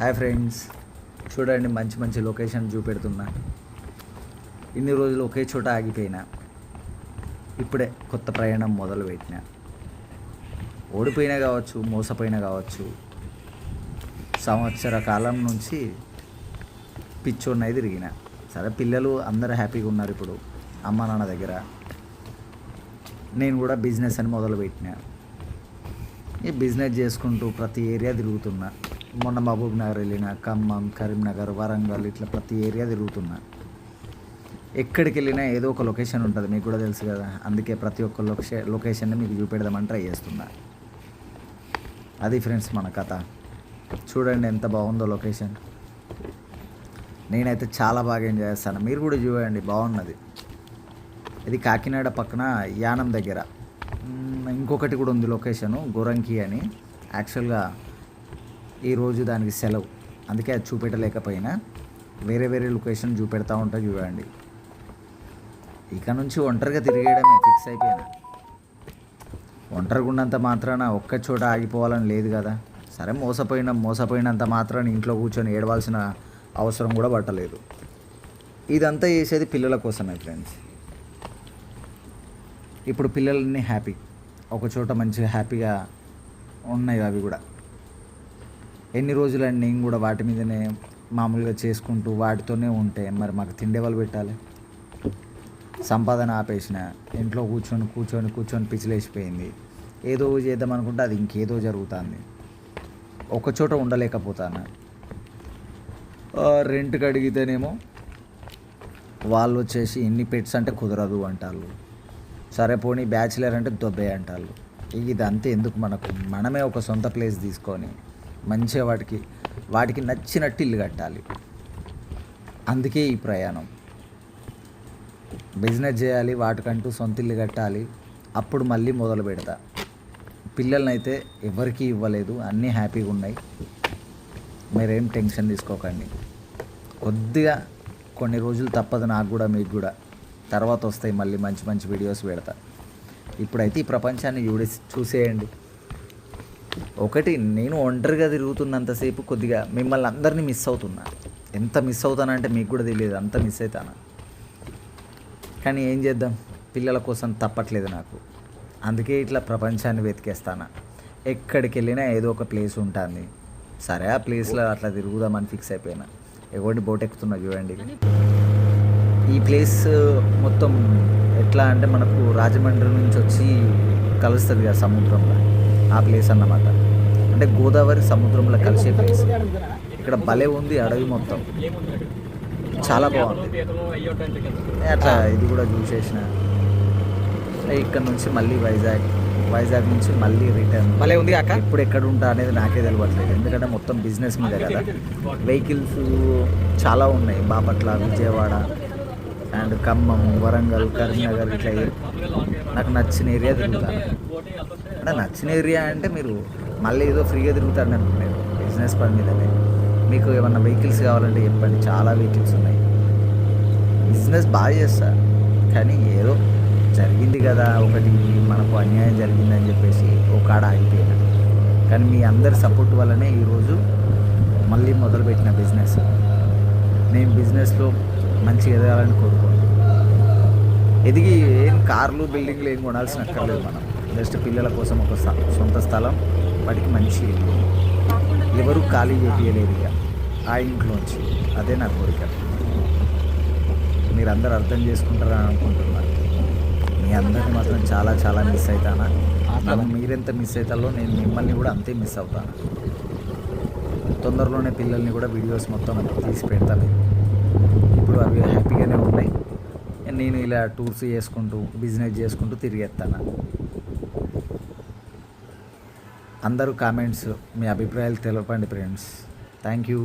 Hi friends. చూడండి మంచి మంచి లొకేషన్ చూపెడుతున్నా. ఇన్ని రోజులు ఒకే చోట ఆగిపోయినా. ఇప్పుడే కొత్త ప్రయాణం మొదలు పెట్టిన ఓడిపోయినా కావచ్చు మోసపోయినా కావచ్చు సంవత్సర కాలం నుంచి పిచ్చోడినై తిరిగిన. సరే పిల్లలు అందరూ హ్యాపీగా ఉన్నారు ఇప్పుడు అమ్మ నాన్న దగ్గర. నేను కూడా బిజినెస్ అని మొదలుపెట్టిన. ఈ బిజినెస్ చేసుకుంటూ ప్రతి ఏరియా తిరుగుతున్నా. మొన్న మహబూబ్ నగర్ వెళ్ళిన ఖమ్మం కరీంనగర్ వరంగల్ ఇట్లా ప్రతి ఏరియా తిరుగుతున్నా. ఎక్కడికి వెళ్ళినా ఏదో ఒక లొకేషన్ ఉంటుంది మీకు కూడా తెలుసు కదా. అందుకే ప్రతి ఒక్క లొకే లొకేషన్ని మీకు చూపెడదామని ట్రై చేస్తున్నా. అది ఫ్రెండ్స్ మన కథ. చూడండి ఎంత బాగుందో లొకేషన్. నేనైతే చాలా బాగా ఎంజాయ్ చేస్తాను. మీరు కూడా చూడండి బాగున్నది. ఇది కాకినాడ పక్కన యానం దగ్గర. ఇంకొకటి కూడా ఉంది లొకేషను గోరంకి అని. యాక్చువల్గా ఈరోజు దానికి సెలవు. అందుకే అది చూపెట్టలేకపోయినా. వేరే వేరే లొకేషన్ చూపెడతా ఉంటా చూడండి. ఇక నుంచి ఒంటరిగా తిరిగేయడమే ఫిక్స్ అయిపోయినా. ఒంటరిగా ఉన్నంత మాత్రాన ఒక్క చోట ఆగిపోవాలని లేదు కదా. సరే మోసపోయిన మోసపోయినంత మాత్రాన ఇంట్లో కూర్చొని ఏడవలసిన అవసరం కూడా పట్టలేదు. ఇదంతా చేసేది పిల్లల కోసమే ఫ్రెండ్స్. ఇప్పుడు పిల్లలన్నీ హ్యాపీ. ఒక చోట మంచిగా హ్యాపీగా ఉన్నాయి అవి కూడా. ఎన్ని రోజులని నేను కూడా వాటి మీదనే మామూలుగా చేసుకుంటూ వాటితోనే ఉంటే మరి మాకు తిండి వాళ్ళు పెట్టాలి? సంపాదన ఆపేసిన ఇంట్లో కూర్చొని కూర్చొని కూర్చొని పిచ్చిలేసిపోయింది. ఏదో చేద్దాం అనుకుంటే అది ఇంకేదో జరుగుతుంది. ఒక చోట ఉండలేకపోతాను. రెంట్ రెంట్కి అడిగితేనేమో వాళ్ళు వచ్చేసి ఎన్ని పెట్స్ అంటే కుదరదు అంటారు సరే పోనీ బ్యాచిలర్ అంటే దొబ్బే అంటారు ఇదంతా ఎందుకు మనకు? మనమే ఒక సొంత ప్లేస్ తీసుకొని మంచిగా వాటికి వాటికి నచ్చినట్టు ఇల్లు కట్టాలి. అందుకే ఈ ప్రయాణం. బిజినెస్ చేయాలి వాటికంటూ సొంత ఇల్లు కట్టాలి. అప్పుడు మళ్ళీ మొదలు పెడతా. పిల్లల్ని అయితే ఎవరికీ ఇవ్వలేదు అన్నీ హ్యాపీగా ఉన్నాయి. మీరేం టెన్షన్ తీసుకోకండి. కొద్దిగా కొన్ని రోజులు తప్పదు నాకు కూడా మీకు కూడా. తర్వాత వస్తాయి మళ్ళీ మంచి మంచి వీడియోస్ పెడతా. ఇప్పుడైతే ఈ ప్రపంచాన్ని చూడే చూసేయండి. ఒకటి నేను ఒంటరిగా తిరుగుతున్నంతసేపు కొద్దిగా మిమ్మల్ని అందరినీ మిస్ అవుతున్నా. ఎంత మిస్ అవుతానంటే మీకు కూడా తెలియదు అంత మిస్ అవుతానా కానీ ఏం చేద్దాం? పిల్లల కోసం తప్పట్లేదు నాకు. అందుకే ఇట్లా ప్రపంచాన్ని వెతికేస్తాను. ఎక్కడికి వెళ్ళినా ఏదో ఒక ప్లేస్ ఉంటుంది. సరే ఆ ప్లేస్లో అట్లా తిరుగుదామని ఫిక్స్ అయిపోయినా. ఎవరిని బోట్ ఎక్కుతున్నా చూడండి. ఈ ప్లేస్ మొత్తం ఎట్లా అంటే మనకు రాజమండ్రి నుంచి వచ్చి కలుస్తుంది కదా సముద్రంలో. ఆ ప్లేస్ అన్నమాట. అంటే గోదావరి సముద్రంలో కలిసే ప్లేస్ ఇక్కడ భలే ఉంది అడవి మొత్తం. చాలా బాగుంది. అట్లా ఇది కూడా చూసేసిన. ఇక్కడ నుంచి మళ్ళీ వైజాగ్. వైజాగ్ నుంచి మళ్ళీ రిటర్న్ భలే ఉంది అక్క. ఎప్పుడు ఎక్కడ ఉంటా అనేది నాకే తెలియట్లేదు ఎందుకంటే మొత్తం బిజినెస్ మీద కదా. వెహికల్స్ చాలా ఉన్నాయి. బాపట్ల విజయవాడ అండ్ ఖమ్మం వరంగల్ కరీంనగర్ ఇట్లా నాకు నచ్చిన ఏరియా తిరుగుతాను అంటే నచ్చిన ఏరియా అంటే మీరు మళ్ళీ ఏదో ఫ్రీగా తిరుగుతారని అనుకున్నారు బిజినెస్ పని మీదనే. మీకు ఏమన్నా వెహికల్స్ కావాలంటే చెప్పండి. చాలా వెహికల్స్ ఉన్నాయి. బిజినెస్ బాగా చేస్తా. కానీ ఏదో జరిగింది కదా. ఒకటి మనకు అన్యాయం జరిగిందని చెప్పేసి ఒక ఆడ ఆగిపోయినా. కానీ మీ అందరి సపోర్ట్ వల్లనే ఈరోజు మళ్ళీ మొదలుపెట్టిన బిజినెస్. నేను బిజినెస్లో మంచిగా ఎదగాలని కోరుకోను. ఎదిగి ఏం కార్లు బిల్డింగ్లు ఏం కొనాల్సిన అక్కర్లేదు మనం జస్ట్ పిల్లల కోసం ఒక సొంత స్థలం వాటికి మంచి ఇల్లు. ఎవరు ఖాళీ చేయలేదు ఇక. ఆ ఇంట్లోంచి అదే నా కోరిక. మీరు అందరు అర్థం చేసుకుంటారని అనుకుంటున్నాను మీ అందరిని మాత్రం చాలా చాలా మిస్ అవుతానా నన్ను మీరెంత మిస్ అవుతారో నేను మిమ్మల్ని కూడా అంతే మిస్ అవుతాను. తొందరలోనే పిల్లల్ని కూడా వీడియోస్ మొత్తం తీసి పెడతాను. ఇప్పుడు అవి హ్యాపీగానే ఉన్నాయి. నేను ఇలా టూర్స్ చేసుకుంటూ బిజినెస్ చేసుకుంటూ తిరిగేస్తాను. అందరూ కామెంట్స్ మీ అభిప్రాయాలు తెలపండి ఫ్రెండ్స్. Thank you.